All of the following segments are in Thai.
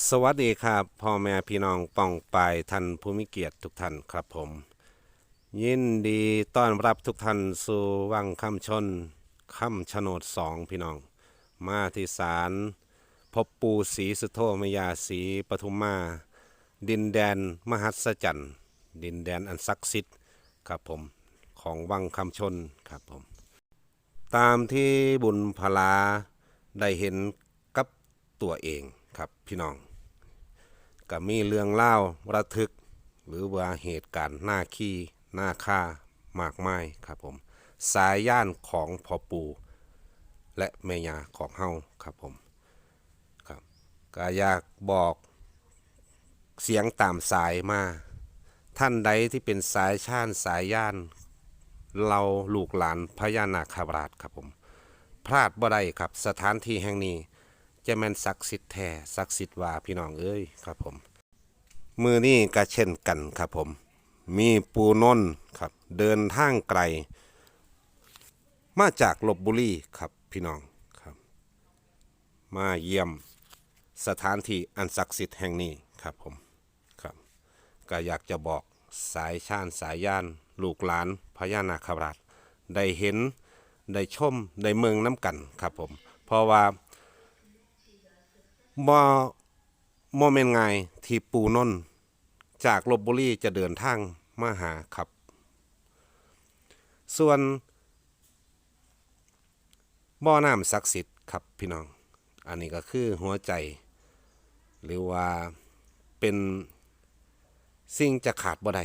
สวัสดีครับพ่อแม่พี่น้องป่องปายท่านผู้มีเกียรติทุกท่านครับผม ยินดีต้อนรับทุกท่านสู่วังคำชนคำชโนดสองพี่น้อง มาที่ศาลพบปูศรีสุโธมยาศรีปทุมมา ดินแดนมหัศจรรย์ดินแดนอันศักดิ์สิทธิ์ครับผมของวังคำชนครับผม ตามที่บุญพลาได้เห็นกับตัวเอง ครับพี่น้องก็มีเรื่องเล่าระทึก หรือว่าเหตุการณ์หน้าขี้หน้าค่ามากมายครับผมสายย่านของพ่อปู่และแม่ยาของเฮาครับผมครับก็อยากบอกเสียงตามสายมา ท่านใดที่เป็นสายชาญสายย่าน เราลูกหลานพญานาคราชครับผม พลาดบ่ได้ครับสถานที่แห่งนี้ จะแม่นศักดิ์สิทธิ์แท้ศักดิ์สิทธิ์ว่าพี่น้องเอ้ยครับผม มือนี้ก็เช่นกันครับผม มีปูนนครับ เดินทางไกล มาจากลบบุรีครับพี่น้องครับ มาเยี่ยมสถานที่อันศักดิ์สิทธิ์แห่งนี้ครับผมครับ ก็อยากจะบอกสายชาญสายย่าน ลูกหลานพญานาคราชได้เห็นได้ชมได้เมืองน้ำกันครับผม เพราะว่า บ่โมเมนไงายที่ปูนนท์จากลบบุรีจะเดินทางมาหาครับ ส่วน บ่อน้ำศักดิ์สิทธิ์ครับพี่น้อง อันนี้ก็คือหัวใจ หรือว่าเป็นสิ่งจะขาดบ่ได้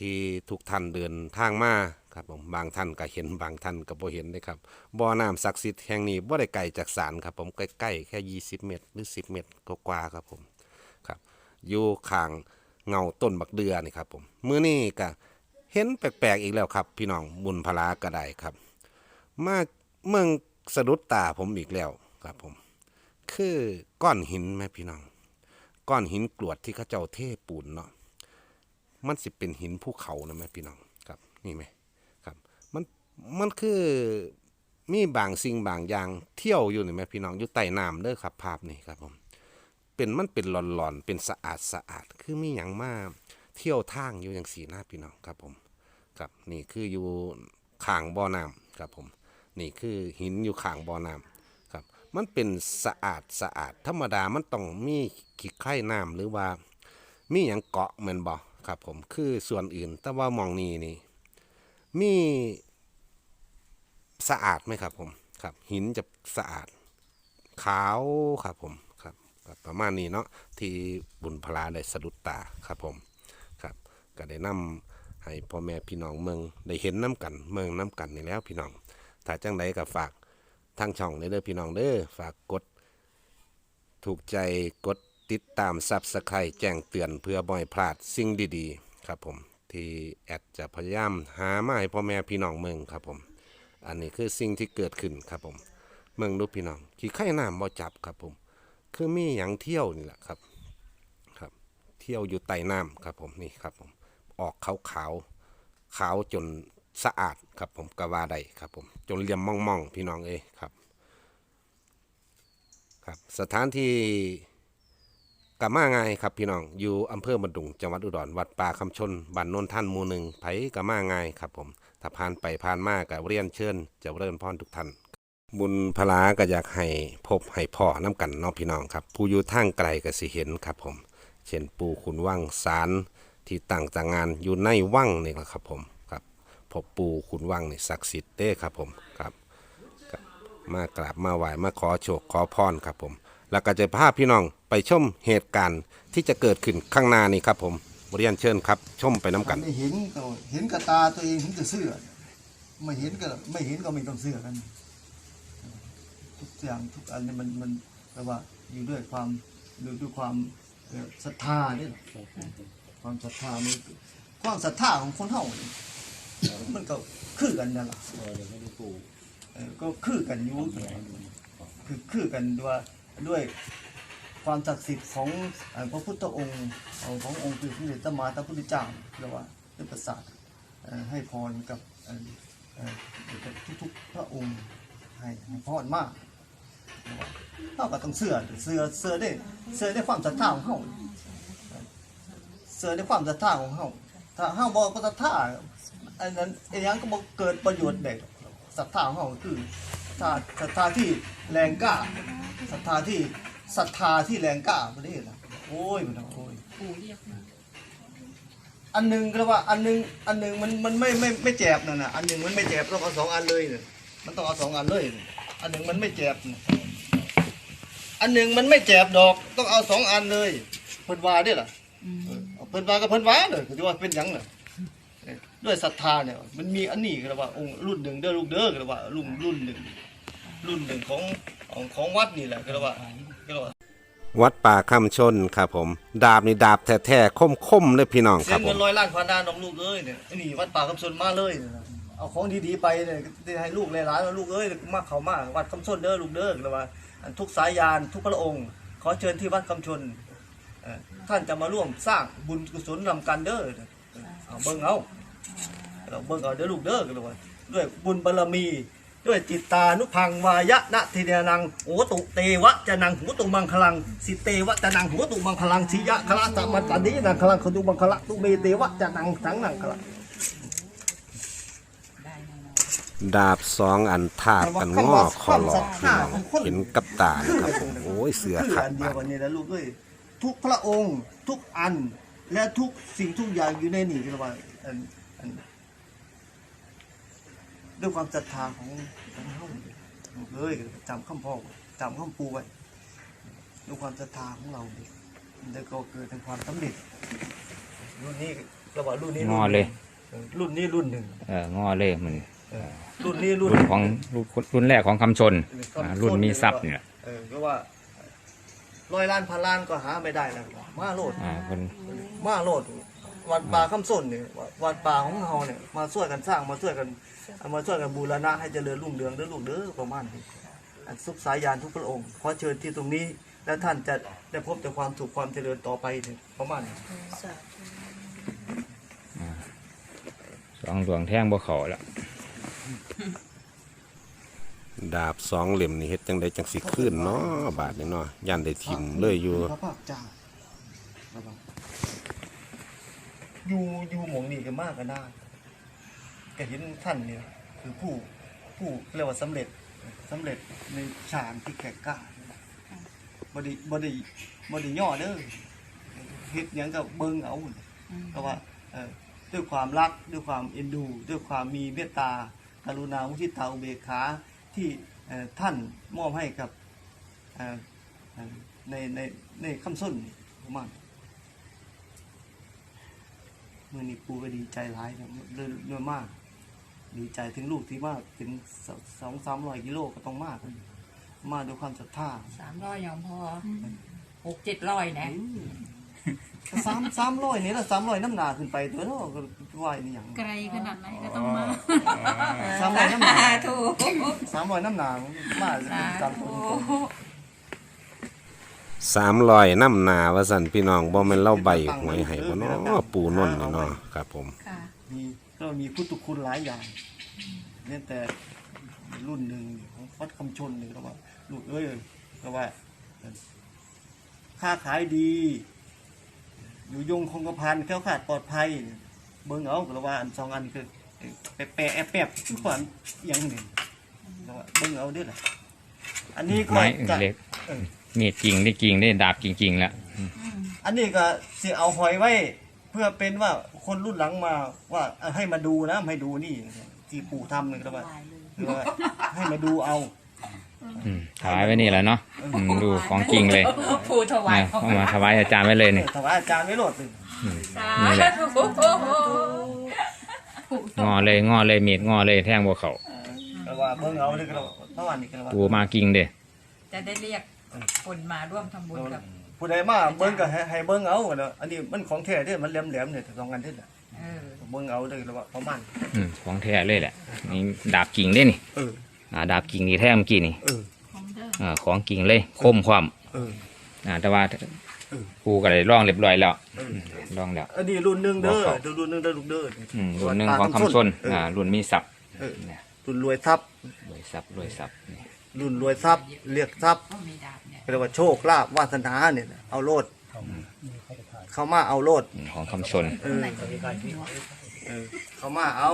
ที่ทุกท่านเดินทางมาครับผมบางท่านก็เห็นบางท่านก็บ่เห็นนะครับบ่อน้ำศักดิ์สิทธิ์แห่งนี้บ่ได้ไกลจากศาลครับผมใกล้ๆแค่ 20 เมตร หรือ 10 เมตรกว่าครับผมครับอยู่ข้างเงาต้นบักเดือนี่ครับผมมื้อนี้ก็เห็นแปลกๆอีกแล้วครับ พี่น้องบุญพลาก็ได้ครับ มาเมืองสะดุดตาผมอีกแล้วครับผม คือก้อนหินไหมพี่น้อง ก้อนหินกรวดที่เขาเจ้าเทปูนเนาะ มันสิเป็นหินภูเขานะไหมพี่น้องครับนี่ไหมครับมันมันคือมีบางสิ่งบางอย่างเที่ยวอยู่นี่ไหมพี่น้องอยู่ใต้น้ำเด้อครับ ภาพนี่ครับผมเป็นมันเป็นหลอนๆเป็นสะอาดสะอาดคือมีอย่างมากเที่ยวทางอยู่อย่างสีหน้าพี่น้องครับผมครับนี่คืออยู่ข้างบ่อน้ำครับผมนี่คือหินอยู่ข้างบ่อน้ำครับ มันเป็นสะอาดสะอาด ธรรมดามันต้องมีขี้ไข่น้ำหรือว่ามีอย่างเกาะแมันบ่ ครับผมคือส่วนอื่น แต่ว่ามองนี่นี่มีสะอาดไหมครับผมครับ หินจะสะอาด ขาวครับผมครับ ประมาณนี้เนาะที่บุญพลาได้สะดุดตาครับผมครับ ก็ได้นำให้พ่อแม่พี่น้องเมืองได้เห็นน้กันเมืองน้กันนี่แล้วพี่น้อง ถ้าจังใดก็ฝากทางช่องเด้อพี่น้องเด้อฝากกด ถูกใจกด ติดตามซับสไครแจ้งเตือนเพื่อบ่อยพลาดสิ่งดีๆ ครับผมที่แอดจะพยายามหามาให้พ่อแม่พี่น้องเมืองครับผม อันนี้คือสิ่งที่เกิดขึ้นครับผม เมืองดูพี่น้องขี้ไข่น้ำบ่จับครับผม คือมีอย่างเที่ยวนี่แหละครับครับ เที่ยวอยู่ใต้น้ำครับผมนี่ครับผม ออกขาวขาวขาวจนสะอาดครับผมกะว่าใดครับผม จนเหลี่ยมมองๆพี่น้องเอ้ครับ ครับ สถานที่ กะมาง่ายครับพี่น้องอยู่อำเภอบันดุงจังหวัดอุดรวัดป่าคำชนบ้านโนนท่านหมู่หนึ่งไผกะมาง่ายครับผมถ้าผ่านไปผ่านมากับเรียนเชิญจะเริญพรทุกท่านบุญพลาก็อยากให้พบให้พ่อน้ำกันเนาะพี่น้องครับ ผู้อยู่ทางไกลก็สิเห็นครับผม เช่นปู่ขุนว่างสารที่ตั้งจากงานอยู่ในว่างนี่แหละครับผมครับพบปู่ขุนว่างนี่ศักดิ์สิทธิ์เด้ครับผมครับมากราบมาไหว้มาขอโชคขอพรครับผม แล้วก็จะพาพี่น้อง ไปชมเหตุการณ์ที่จะเกิดขึ้นข้างหน้านี้ครับผมเรียนเชิญครับ ชมไปน้ำกัน ไม่เห็นก็เห็นกับตาตัวเองถึงจะเชื่อไม่เห็นก็ไม่เห็นก็ไม่ต้องเชื่อกันทุกอย่างทุกอันเนี่ยมันมันแปลว่าอยู่ด้วยความอยู่ด้วยความเอ่อศรัทธาเนี่ยความศรัทธานี่ความศรัทธาของคนเฮานี่มันก็คือกันนั่นแหละเออก็คือกันอยู่คือคือกันด้วยด้วย ความศักดิ์สิทธิ์ของพระพุทธองค์ขององค์คือพระเดชมาตรพุทธเจ้าเรียกว่าเป็นประสาทให้พรกับทุกๆพระองค์ให้พรมากเขาก็ต้องเสือเสือเสือได้เสือได้ความศรัทธาของเขาเสือได้ความศรัทธาของเขาถ้าเฮาบ่ศรัทธาอันนั้นไอ้ยังก็บ่เกิดประโยชน์ได้ศรัทธาของเขาคือศรัทธาศรัทธาที่แรงกล้าศรัทธาที่ ศรัทธาที่แรงกล้าบ่ได้ล่ะโอ้ยมันโอ้ยปู่เรียกมาอันหนึงก็ว่า อันหนึงอันหนึงมันมันไม่ไม่ไม่แจบนั่นน่ะอันหนึงมันไม่แจบต้องเอาสองอันเลยเนี่ยมันต้องเอาสองอันเลยเนี่ยอันหนึงมันไม่แจบน่ะอันหนึงมันไม่แจบดอกต้องเอาสองอันเลยเพิ่นว่าได้ล่ะอืมเออเอาเพิ่นว่าก็เพิ่นว่าเลยคือว่าเป็นหยังน่ะเออด้วยศรัทธาเนี่ยมันมีอันนี้ก็เรียกว่าองค์รุ่นหนึ่งเด้อลูกเด้อก็เรียกว่ารุ่นรุ่นหนึ่งรุ่นหนึ่งของของของวัดนี่แหละก็เรียกว่าก็เรียก ว่าวัดป่าคำชนครับผม ดาบนี่ดาบแท้ๆคมๆเลยพี่น้องคเสีรัยบผเงิมนร้อยล้านพันล้านน้องลูกเอ้ยเนี่ยไอ้นี่วัดป่าคำชนมาเลยเนี่ยนะเอาของดีๆไปเนี่ยจะให้ลูกหลานๆลูกเอ้ยมาเขามาวัดคำชนเด้อลูกเด้อก็เรียกว่าอันทุกสายยานทุกพระองค์ ขอเชิญที่วัดคำชนเอ่อท่านจะมาร่วมสร้างบุญกุศลนำกันเด้อเอาเบิ่งเอาเราเบิ่งเอาเด้อลูกเด้อกันเลยว่าด้วยบุญบารมี ด้วยจิตตานุพังวายะนะทีเดนังโอตุเตวะจะนังหูตุมังคลัง สิเตวะจะนังหูตุมังคลังสิยะคละสัมมัตตานีนังคลังขตุมังคละตุเมเตวะจะนังสังนังคละได้แน่นอนดาบสองอันทาบกันงอคอหลอกพี่น้องเห็นกับตานะครับผมโอ้ยเสือคือขัดอันเดียมาวกกันนี่นะลูกเอ้ยทุกพระองค์ทุกอันและทุกสิ่งทุกอย่างอยู่ในนี่คือว่าอันอัน ด้วยความศรัทธาของของเฮาลูกเอ้ยจำคำพ่อจำคำปูไว้ด้วยความศรัทธาของเราเนี่ยมันจะก็เกิดเป็นความสำเร็จรุ่นนี้เราบอกรุ่นนี้งอเลยเออรุ่นนี้รุ่นหนึ่งเอองอเลยมันเออรุ่นนี้รุ่รุ่นนของรุ่นรุ่นแรกของคำชนก็อ่ารุ่นมีทรัพย์เนี่ยเออก็ว่าร้อยล้านพันล้านก็หาไม่ได้แล้วมาโลดอ่าคนมาโลด วัดป่าคำส้นเนี่ยวัดป่าของเราเนี่ยมาช่วยกันสร้างมาช่วยกันเอามาช่วยกันบูรณะให้เจริญรุ่งเรืองเด้อลูกเด้อประมาณนี้อันสุขสายยานทุกพระองค์ขอเชิญที่ตรงนี้ แล้วท่านจะได้พบแต่ความสุขความเจริญต่อไปเนี่ยประมาณนี้สองดวงแท่งบ่เขาแล้วดาบสองเหลี่ยมนี่เฮ็ดจังไดจังสิขึ้นเนาะบาดนี่เนาะยันได้ทิมเลยอยู่พระภาคเจ้าระวัง อยู่อยู่หมองนี่กันมากกันได้ก็เห็นท่านเนี่ยคือผู้ผู้เรียกว่าสำเร็จสำเร็จในฌานที่แข็งกล้าบไดีบไดีบไดีย่อเด้อเฮ็ดหยังกับเบิ่งเอาอืม เพราะว่าเอ่อด้วยความรักด้วยความเอ็นดู ด้วยความมีเมตตา กรุณามุทิตาอุเบกขาที่เอ่อท่านมอบให้กับเอ่อเอ่อในในในคำส้นนี่ประมาณ เมื่อนี้ปูก็ดีใจหลายนะเรื่อยเรื่อยมาก ดีใจถึงลูกที่มากถึงสสองสามร้อยกิโลก็ต้องมากนะมากด้วยความศรัทธาสามร้อยยังพอหกเจ็ดร้อยนะสามสามร้อยนี่ละสามร้อยน้ำหนาขึ้นไปตัวเนาะก็ไหวนี่อย่างไกลขนาดไหนก็ต้องมาสามร้อยน้ำหนาถูกสามร้อยน้ำหนามาจะสาเป็นตามธุตัวตรง สามรอยน้ำหนาว่าสั่นพี่น้องบ่แม่นเล่าใบหวยให้บ่เนาะปูนนท์นี่เนาะครับผม ค่ะ มีก็มีพุทธคุณหลายอย่างเนี่ยแต่รุ่นหนึ่งของวัดคำชนนี่ก็ว่าลูกเอ้ยก็ว่าค้าขายดี อยู่ยงคงกระพันแคล้วขาดปลอดภัย เบิ่งเอาก็ว่าอันสองอันคือแปะแปะแอบแปบทุกคนอหย่างหนึ่งก็ว่าเบิ่งเอาเด้วยล่ะอันนี้ก็ไม้จะเล็ก เออ มีดกิ่งได้กิ่งได้ดาบกิ่งกิ่งๆแล้วอันนี้ก็สิเอาหอยไว้ เพื่อเป็นว่าคนรุ่นหลังมาว่าเอ่อให้มาดูนะให้ดูนี่ที่ปู่ทำนี่ก็ว่าคือว่าให้มาดูเอาอืมถวายไว้นี่แหล้วเนาะอืมดูของจริงเลยผู้ถวายนะเอามาถวายอาจารย์ไว้เลยนี่ถวายอาจารย์ไว้โหลดเลยนี่แหละโอ้โหงอเลยงอเลยมีดงอเลยแท่งบ่เขาก็ว่าเบิ่งเอาเลยก็ว่าเมื่อวานนี้ก็ว่า ปูมากิ่งเด้จะได้เรียก คนมาร่วมทำบุญกับผู้ใดมาเบิ่งก็ให้ให้เบิ่งเอาเนาะอันนี้มันของแท้เด้อมันแหลมๆเนี่ยสองอันเด้อเออเบิ่งเอาเลยก็ว่าประมาณอืมของแท้เลยแหละนี่ดาบกิ่งได้นี่เอออ่าดาบกิ่งนี่แท้เมื่อกี้นี่เออของเดิมอ่าของกิ่งเลยคมความเอออ่าแต่ว่าปูก็ได้ร่องเรียบร้อยแล้วเออร่องแล้วอันนี้รุ่นหนึงเด้อบอกเขารุ่นหนึงเด้อลูกเด้ออืมรุ่นหนึ่งของคำชนเอออ่ารุ่นมีศัพท์เออเนี่ยรุ่นรวยทรัพย์รวยศัพท์รวยศัพท์นี่ รุ่นรวยทรัพย์เรียกทรัพย์ก็มีดาบเนี่ยเรียกว่าโชคลาภวาสนาเนี่ยเอาโลดเข้ามาเอาโลดของคำชนเออเออเข้ามาเอา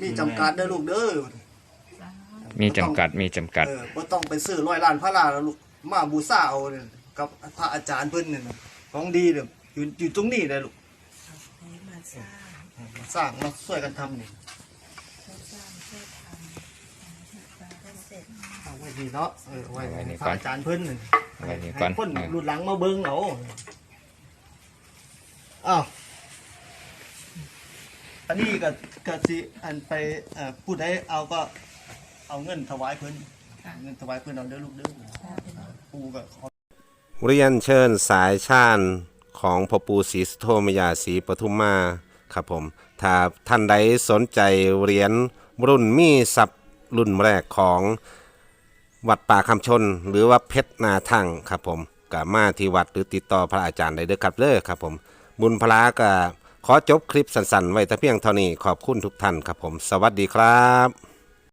มีจำกัดเด้อลูกเด้อมีจำกัดมีจำกัดเออบ่ต้องไปซื้อร้อยล้านพระลาแล้วลูกมาบูชาเอาเนี่ยกับพระอาจารย์เพิ่นเนี่ยนะของดีเนี่ยอยู่อยู่ตรงนี้เลยลูกมาสร้างมาช่วยกันทำนี่เอา ไว้ดีเนาะเออเอาไว้เอาไว้นี่พก่ระอน อาจารย์เพิ่นนี่เอาไว้นี่ให้ก่อนคนเออรุ่นหลังมาเบิ่งเอาอ้าวอันนี้ก็ก็สิอันไปเอ่อพูดให้เอาก็เอาเงินถวายเพิ่นเงินถวายเพิ่นเอาเด้อลูกเด้อปูก็ขอ เรียนเชิญสายชาญของพ่อปู่ศรีสุโธมยาศรีปทุมมาครับผม ถ้าท่านใดสนใจเหรียญรุ่นมีศัพท์รุ่นแรกของ วัดป่าคำชน หรือว่าเพชรนาทั่งครับผมก็มาที่วัดหรือติดต่อพระอาจารย์ได้เด้อครับเด้อครับผมบุญพลาก็ขอจบคลิปสั้นๆ ไว้แต่เพียงเท่านี้ขอบคุณทุกท่านครับผม สวัสดีครับ